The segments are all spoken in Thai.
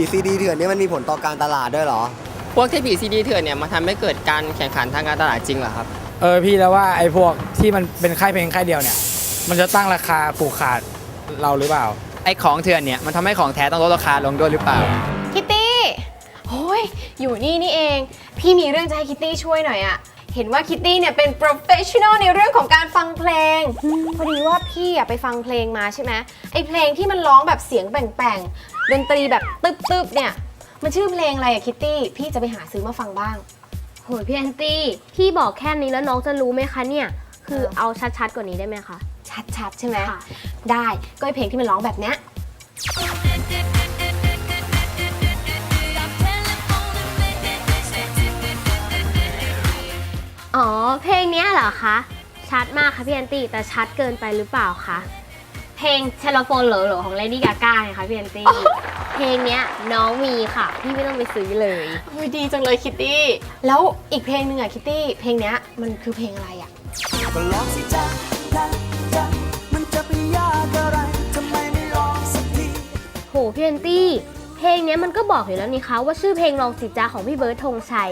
ปผีซีดีเถื่อนนี่มันมีผลต่อการตลาดด้วยเหรอ พวกเทปผีซีดีเถื่อนเนี่ยมันทำให้เกิดการแข่งขันทางการตลาดจริงเหรอครับ เออพี่แล้วว่าไอ้พวกที่มันเป็นค่ายเพลงค่ายเดียวเนี่ย มันจะตั้งราคาผูกขาดเราหรือเปล่า ไอ้ของเถื่อนเนี่ยมันทำให้ของแท้ต้องลดราคาลงด้วยหรือเปล่า คิตตี้โอ้ยอยู่นี่นี่เอง พี่มีเรื่องจะให้คิตตี้ช่วยหน่อยอะ เห็นว่าคิตตี้เนี่ยเป็น professional ในเรื่องของการฟังเพลง พอดีว่าพี่อะไปฟังเพลงมาใช่ไหมไอเพลงที่มันร้องแบบเสียงแป่งๆดนตรีแบบตึบๆเนี่ย มันชื่อเพลงอะไรอะคิตตี้ พี่จะไปหาซื้อมาฟังบ้าง โหยพี่แอนตี้ พี่บอกแค่นี้แล้วน้องจะรู้ไหมคะเนี่ย คือเอาชัดๆกว่านี้ได้ไหมคะ ชัดๆใช่ไหม ค่ะ ได้ ก็ไอเพลงที่มันร้องแบบเนี้ย เนี้ยเหรอคะ ชัดมากค่ะพี่แอนตี้แต่ชัดเกินไปหรือเปล่าคะเพลงเทเลโฟนเหลอๆของ Lady Gaga ไงคะพี่แอนตี้เพลงเนี้ยน้องมีค่ะ พี่ไม่ต้องไปซื้อเลยโอ้ยดีจังเลยคิตตี้ แล้วอีกเพลงหนึ่งอะคิตตี้ เพลงเนี้ยมันคือเพลงอะไรอะก็ลองสิจ๊ะจ๊ะจ๊ะมันจะไปยากอะไรทำไมไม่ลองสักที โหพี่แอนตี้ เพลงเนี้ยมันก็บอกอยู่แล้วนี่คะว่าชื่อเพลงลองสิจ้าของพี่เบิร์ดธงชัย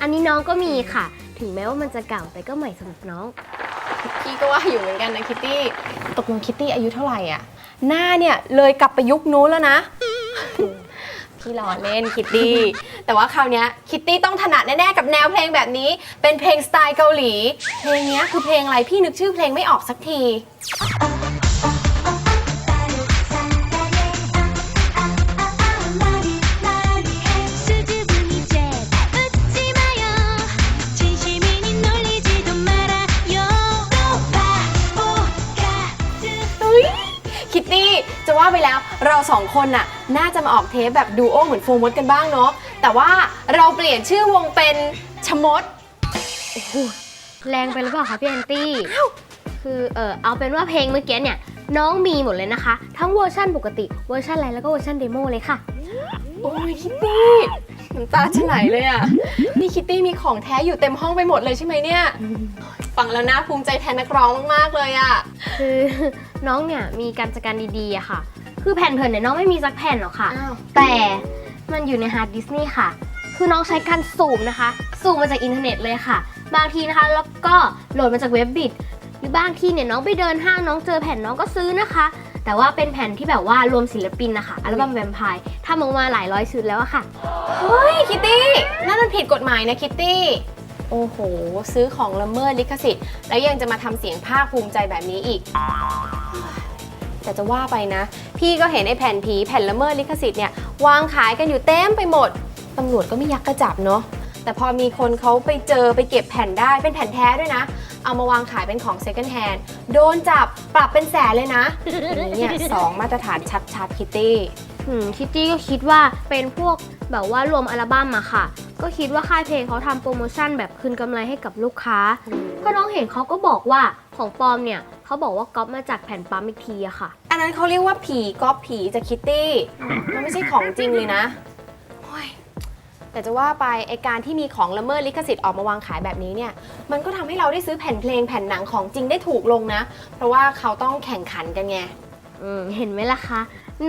อันนี้น้องก็มีค่ะ ถึงแม้ว่ามันจะเก่าแต่ก็ใหม่สำหรับน้อง พี่ก็ว่าอยู่เหมือนกันนะคิตตี้ตกลงคิตตี้อายุเท่าไหร่อะหน้าเนี่ยเลยกลับไปยุคนู้นแล้วนะ พี่ล้อเล่นคิตตี้ แต่ว่าคราวเนี้ยคิตตี้ต้องถนัดแน่ๆกับแนวเพลงแบบนี้ เป็นเพลงสไตล์เกาหลี เพลงเนี้ยคือเพลงอะไรพี่นึกชื่อเพลงไม่ออกสักที สองคนน่ะน่าจะมาออกเทปแบบดูโอเหมือนโฟร์มดกันบ้างเนาะแต่ว่าเราเปลี่ยนชื่อวงเป็นชะมดแรงไปหรือเปล่าคะพี่แอนตี้คือเออเอาเป็นว่าเพลงเมื่อกี้เนี่ยน้องมีหมดเลยนะคะ ทั้งเวอร์ชั่นปกติเวอร์ชันไลฟ์แล้วก็เวอร์ชันเดโมเลยค่ะ โอ้ยคิตตี้น้ำตาจะไหลเลยอะ นี่คิตตี้มีของแท้อยู่เต็มห้องไปหมดเลยใช่ไหมเนี่ย ฟังแล้วน่าภูมิใจแทนนักร้องมากๆเลยอะ คือน้องเนี่ยมีการจัดการดีๆอะค่ะ คือแผ่นเผินเนี่ยน้องไม่มีสักแผ่นหรอกค่ะ อ้าวแต่มันอยู่ในฮาร์ดดิสก์นี่ค่ะ คือน้องใช้การสูบนะคะ สูบมาจากอินเทอร์เน็ตเลยค่ะ บางทีนะคะ แล้วก็โหลดมาจากเว็บบิด หรือบางทีเนี่ยน้องไปเดินห้างน้องเจอแผ่นน้องก็ซื้อนะคะ แต่ว่าเป็นแผ่นที่แบบว่ารวมศิลปินนะคะ อัลบั้มแวมไพร์ทำออกมาหลายร้อยชุดแล้วอะค่ะ เฮ้ยคิตตี้นั่นมันผิดกฎหมายนะคิตตี้โอ้โห ซื้อของละเมิดลิขสิทธิ์ แล้วยังจะมาทำเสียงภาคภูมิใจแบบนี้อีก แต่จะว่าไปนะ พี่ก็เห็นไอ้แผ่นผีแผ่นละเมิดลิขสิทธิ์เนี่ยวางขายกันอยู่เต็มไปหมดตำรวจก็ไม่ยักกระจับเนาะแต่พอมีคนเขาไปเจอไปเก็บแผ่นได้เป็นแผ่นแท้ด้วยนะ เอามาวางขายเป็นของ second hand โดนจับปรับเป็นแสนเลยนะอย่างนี้เนี่ยสองมาตรฐานชัดๆคิตตี้อืมคิตตี้ก็คิดว่าเป็นพวกแบบว่ารวมอัลบั้มอะค่ะ ก็คิดว่าค่ายเพลงเขาทำโปรโมชั่นแบบคืนกำไรให้กับลูกค้า ก็น้องเห็นเขาก็บอกว่าของปลอมเนี่ยเขาบอกว่าก๊อปมาจากแผ่นปั๊มอีกทีอะค่ะ อันนั้นเขาเรียกว่าผีก๊อปผีจากคิตตี้มันไม่ใช่ของจริงเลยนะโอ้ยแต่จะว่าไปไอการที่มีของละเมิดลิขสิทธิ์ออกมาวางขายแบบนี้เนี่ย มันก็ทำให้เราได้ซื้อแผ่นเพลงแผ่นหนังของจริงได้ถูกลงนะ เพราะว่าเขาต้องแข่งขันกันไง อืมเห็นไหมล่ะคะ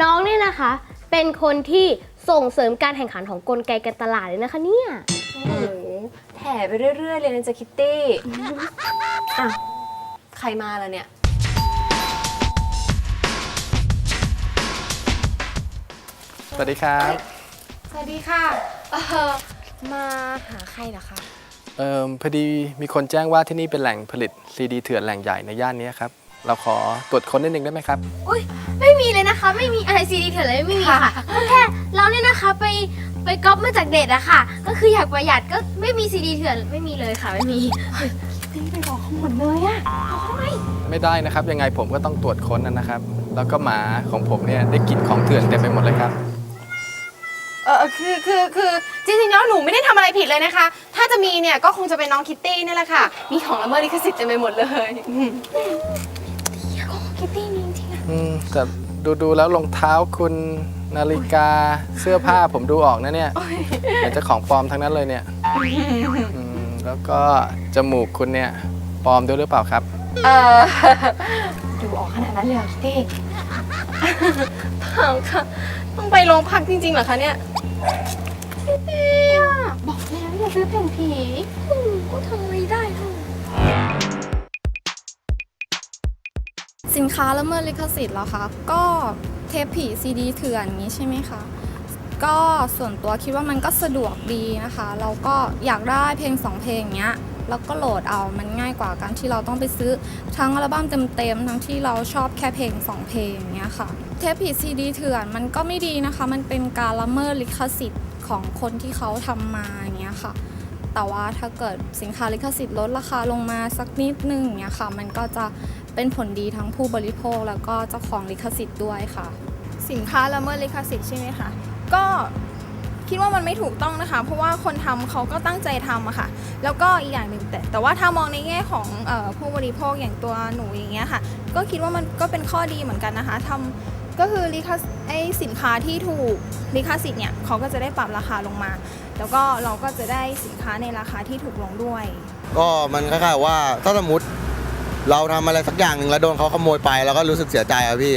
น้องเนี่ยนะคะ เป็นคนที่ส่งเสริมการแข่งขันของกลไกการตลาดเลยนะคะเนี่ย โอ้โหแถไปเรื่อยๆเลยนะจ๊ะคิตตี้อะใครมาล่ะเนี่ย วัสดีครับ สวัสดีค่ะเออมาหาใครเหรอคะ เอ่อพอดีมีคนแจ้งว่าที่นี่เป็นแหล่งผลิตซีดีเถื่อนแหล่งใหญ่ในย่านนี้ครับ เราขอตรวจค้นนิดนึงได้ไหมครับ อุ้ยไม่มีเลยนะคะ ไม่มีอะไรซีดีเถื่อนเลยไม่มีค่ะก็แค่เราเนี่ยนะคะไปไปก๊อปมาจากเด็ดอะค่ะ ก็คืออยากประหยัดก็ไม่มีซีดีเถื่อนไม่มีเลยค่ะไม่มีไม่ได้นะครับ ยังไงผมก็ต้องตรวจค้นนะครับ แล้วก็หมาของผมเนี่ยได้กลิ่นของเถื่อนเต็มไปหมดเลยครับเออคือคือคือจริงๆแล้วหนูไม่ได้ทำอะไรผิดเลยนะคะ ถ้าจะมีเนี่ยก็คงจะเป็นน้องคิตตี้นี่แหละค่ะ มีของละเมิดลิขสิทธิ์เต็มไปหมดเลยอืมคิตตี้มีจริงๆอะอืมแต่ดูดูแล้วรองเท้าคุณนาฬิกาเสื้อผ้าผมดูออกนะเนี่ยเหมือนจะของปลอมทั้งนั้นเลยเนี่ยอืมแล้วก็จมูกคุณเนี่ยปลอมด้วยหรือเปล่าครับ เออดูออกขนาดนั้นเลยเหรอคิตตี้เปล่าค่ะ ต้องไปโรงพักจริงๆเหรอคะเนี่ย บอกแล้วอย่าซื้อแผ่นผีอืมก็ทำไม่ได้เท่าสินค้าละเมิดลิขสิทธิ์เหรอคะก็เทปผีซีดีเถื่อนอย่างนี้ใช่ไหมคะ ก็ส่วนตัวคิดว่ามันก็สะดวกดีนะคะ เราก็อยากได้เพลงสองเพลงเนี้ยแล้วก็โหลดเอามันง่ายกว่าการที่เราต้องไปซื้อทั้งอัลบั้มเต็มๆทั้งที่เราชอบแค่เพลงสองเพลงอย่างเงี้ยค่ะ เทปผีซีดีเถื่อนมันก็ไม่ดีนะคะ มันเป็นการละเมิดลิขสิทธิ์ของคนที่เขาทำมาอย่างเงี้ยค่ะ แต่ว่าถ้าเกิดสินค้าลิขสิทธิ์ลดราคาลงมาสักนิดนึงอย่างเงี้ยค่ะ มันก็จะเป็นผลดีทั้งผู้บริโภคแล้วก็เจ้าของลิขสิทธิ์ด้วยค่ะ สินค้าละเมิดลิขสิทธิ์ใช่ไหมคะ ก็คิดว่ามันไม่ถูกต้องนะคะ เพราะว่าคนทำเขาก็ตั้งใจทำอะค่ะ แล้วก็อีกอย่างหนึ่งแต่แต่ว่าถ้ามองในแง่ของออผู้บริโภคอย่างตัวหนูอย่างเงี้ยค่ะ ก็คิดว่ามันก็เป็นข้อดีเหมือนกันนะคะทำ ก็คือลิขสไอสินค้าที่ถูกลิขสิทธิ์เนี่ยเขาก็จะได้ปรับราคาลงมา แล้วก็เราก็จะได้สินค้าในราคาที่ถูกลงด้วย ก็มันคล้ายๆว่าถ้าสมมติเราทำอะไรสักอย่างหนึ่งแล้วโดนเขาขโมยไปเราก็รู้สึกเสียใจอะพี่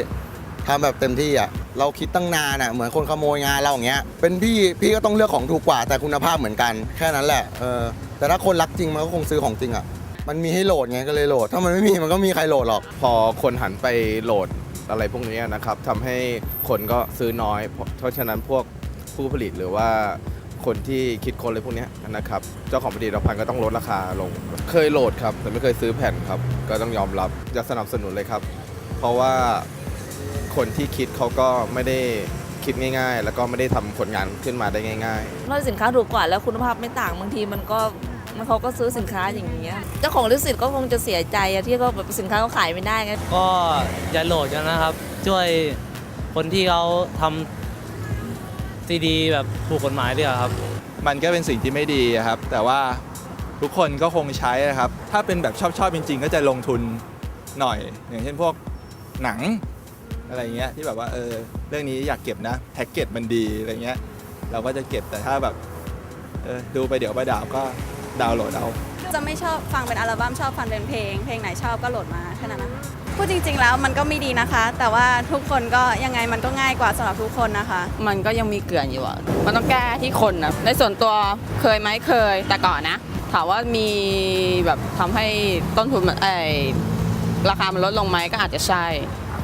ทำแบบเต็มที่อะเราคิดตั้งนานอะเหมือนคนขโมยงานเราอย่างเงี้ยเป็นพี่พี่ก็ต้องเลือกของถูกกว่าแต่คุณภาพเหมือนกันแค่นั้นแหละเออแต่ถ้าคนรักจริงมันก็คงซื้อของจริงอะมันมีให้โหลดไงก็เลยโหลด ถ้ามันไม่มีมันก็มีใครโหลดหรอก พอคนหันไปโหลด อะไรพวกนี้นะครับทำให้คนก็ซื้อน้อย เพราะฉะนั้นพวกผู้ผลิตหรือว่าคนที่คิดคนอะไรพวกนี้นะครับ เจ้าของผลิตภัณฑ์ก็ต้องลดราคาลง เคยโหลดครับ แต่ไม่เคยซื้อแผ่นครับ ก็ต้องยอมรับจะสนับสนุนเลยครับ เพราะว่าคนที่คิดเขาก็ไม่ได้คิดง่าย ๆ แล้วก็ไม่ได้ทำผลงานขึ้นมาได้ง่ายๆนอกจากสินค้าถูกกว่าแล้วคุณภาพไม่ต่างบางทีมันก็ มันเขาก็ซื้อสินค้าอย่างเงี้ยเจ้าของลิขสิทธิ์ก็คงจะเสียใจอะที่เขาแบบสินค้าเขาขายไม่ได้ไงก็อย่าโหลดกันนะครับ ช่วยคนที่เขาทำซีดีแบบถูกกฎหมายด้วยครับ มันก็เป็นสิ่งที่ไม่ดีอะครับ แต่ว่าทุกคนก็คงใช้นะครับ ถ้าเป็นแบบชอบชอบๆจริง ๆ ก็จะลงทุนหน่อย อย่างเช่นพวกหนังอะไรเงี้ยที่แบบว่าเออเรื่องนี้อยากเก็บนะแพ็กเกจมันดีอะไรเงี้ย เราก็จะเก็บแต่ถ้าแบบเออดูไปเดี๋ยวไปดาวก็ ดาวน์โหลดเอาจะไม่ชอบฟังเป็นอัลบั้มชอบฟังเป็นเพลง เพลงไหนชอบก็โหลดมาแค่นั้นนะพูดจริง ๆ แล้วมันก็ไม่ดีนะคะ แต่ว่าทุกคนก็ยังไงมันก็ง่ายกว่าสำหรับทุกคนนะคะ มันก็ยังมีเกลื่อนอยู่อะมันต้องแก้ที่คนนะในส่วนตัวเคยไหมเคยแต่ก่อนนะ ถามว่ามีแบบทำให้ต้นทุนมันเอยราคามันลดลงไหมก็อาจจะใช่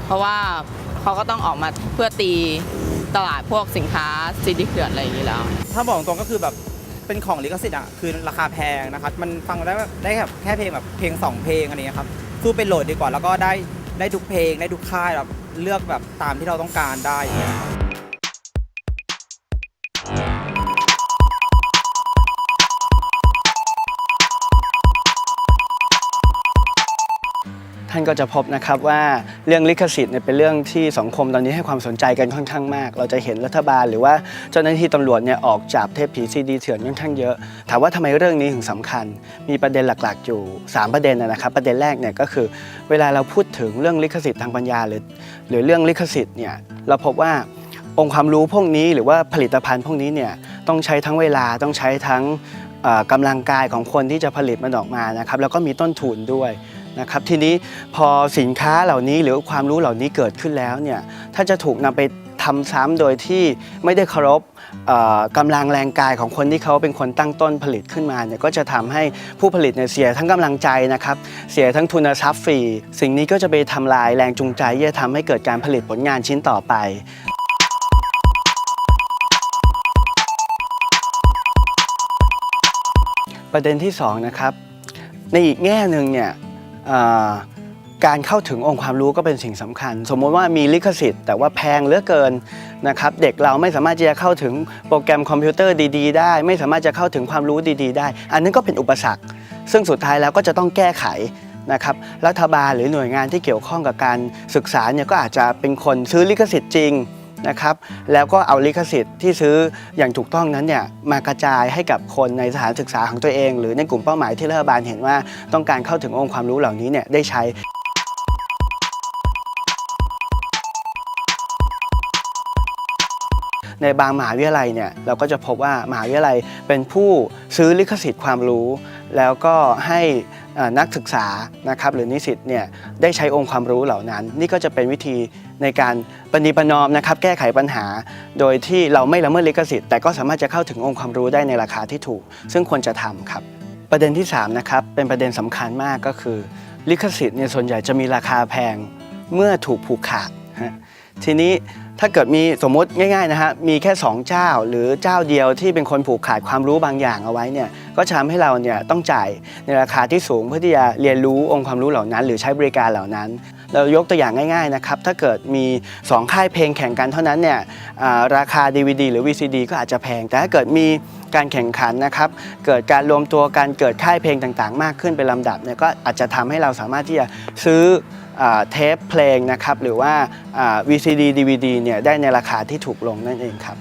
เพราะว่าเขาก็ต้องออกมาเพื่อตีตลาดพวกสินค้าซีดีเกลื่อนอะไรอย่างนี้แล้ว ถ้าบอกตรงก็คือแบบ เป็นของลิขสิทธิ์อะคือราคาแพงนะครับมันฟังได้แบบได้แบบแค่เพลงแบบเพลงสองเพลงอะไรเงี้ยครับสู้ไปโหลดดีกว่าแล้วก็ได้ได้ทุกเพลงได้ทุกค่ายแบบเลือกแบบตามที่เราต้องการได้อย่างเงี้ยครับ ท่านก็จะพบนะครับว่าเรื่องลิขสิทธิ์เนี่ยเป็นเรื่องที่สังคมตอนนี้ให้ความสนใจกันค่อนข้างมาก เราจะเห็นรัฐบาลหรือว่าเจ้าหน้าที่ตำรวจเนี่ยออกจับเทพผีซีดีเถื่อนค่อนข้างเยอะ ถามว่าทำไมเรื่องนี้ถึงสำคัญ มีประเด็นหลักๆ อยู่ 3 ประเด็นนะครับประเด็นแรกเนี่ยก็คือ เวลาเราพูดถึงเรื่องลิขสิทธิ์ทางปัญญาหรือ หรือเรื่องลิขสิทธิ์เนี่ยเราพบว่าองค์ความรู้พวกนี้หรือว่าผลิตภัณฑ์พวกนี้เนี่ยต้องใช้ทั้งเวลาต้องใช้ทั้งเอ่อกำลังกายของคนที่จะผลิตมันออกมานะครับแล้วก็มีต้นทุนด้วย นะครับทีนี้พอสินค้าเหล่านี้หรือความรู้เหล่านี้เกิดขึ้นแล้วเนี่ยถ้าจะถูกนำไปทำซ้ำโดยที่ไม่ได้เคารพเอ่อกำลังแรงกายของคนที่เขาเป็นคนตั้งต้นผลิตขึ้นมาเนี่ยก็จะทำให้ผู้ผลิตเนี่ยเสียทั้งกำลังใจนะครับเสียทั้งทุนทรัพย์ฟรี สิ่งนี้ก็จะไปทำลายแรงจูงใจที่จะทำให้เกิดการผลิตผลงานชิ้นต่อไปประเด็นที่2นะครับในอีกแง่หนึ่งเนี่ย การเข้าถึงองค์ความรู้ก็เป็นสิ่งสำคัญ สมมติว่ามีลิขสิทธิ์ แต่ว่าแพงเหลือเกินนะครับเด็กเราไม่สามารถจะเข้าถึงโปรแกรมคอมพิวเตอร์ดี ๆ ได้ ไม่สามารถจะเข้าถึงความรู้ดี ๆ ได้ อันนั้นก็เป็นอุปสรรค ซึ่งสุดท้ายแล้วก็จะต้องแก้ไขนะครับรัฐบาลหรือหน่วยงานที่เกี่ยวข้องกับการศึกษาเนี่ยก็อาจจะเป็นคนซื้อลิขสิทธิ์จริง นะครับแล้วก็เอาลิขสิทธิ์ที่ซื้ออย่างถูกต้องนั้นเนี่ยมากระจายให้กับคนในสถานศึกษาของตัวเอง หรือในกลุ่มเป้าหมายที่รัฐบาลเห็นว่าต้องการเข้าถึงองค์ความรู้เหล่านี้เนี่ยได้ใช้ในบางมหาวิทยาลัยเนี่ยเราก็จะพบว่ามหาวิทยาลัยเป็นผู้ซื้อลิขสิทธิ์ความรู้ แล้วก็ให้นักศึกษานะครับหรือนิสิตเนี่ยได้ใช้องค์ความรู้เหล่านั้น นี่ก็จะเป็นวิธี ในการปฏิปนอมนะครับแก้ไขปัญหา โดยที่เราไม่ละเมิดลิขสิทธิ์แต่ก็สามารถจะเข้าถึงองค์ความรู้ได้ในราคาที่ถูก ซึ่งควรจะทำครับ ประเด็นที่3นะครับเป็นประเด็นสำคัญมากก็คือ ลิขสิทธิ์เนี่ยส่วนใหญ่จะมีราคาแพงเมื่อถูกผูกขาดทีนี้ ถ้าเกิดมีสมมุติง่ายๆนะฮะมีแค่ 2 เจ้าหรือเจ้าเดียวที่เป็นคนผูกขาดความรู้บางอย่างเอาไว้เนี่ยก็ทำให้เราเนี่ยต้องจ่ายในราคาที่สูงเพื่อที่จะเรียนรู้องค์ความรู้เหล่านั้น หรือใช้บริการเหล่านั้น เรายกตัวอย่างง่ายๆนะครับถ้าเกิดมี 2 ค่ายเพลงแข่งกันเท่านั้นเนี่ยอ่าราคา DVD หรือ VCD ก็อาจจะแพง แต่ถ้าเกิดมีการแข่งขันนะครับเกิดการรวมตัวกันเกิดค่ายเพลงต่างๆ มากขึ้นเป็นลำดับเนี่ยก็อาจจะทำให้เราสามารถที่จะซื้อ เทปเพลงนะครับหรือว่า VCD DVD เนี่ยได้ในราคาที่ถูกลงนั่นเองครับ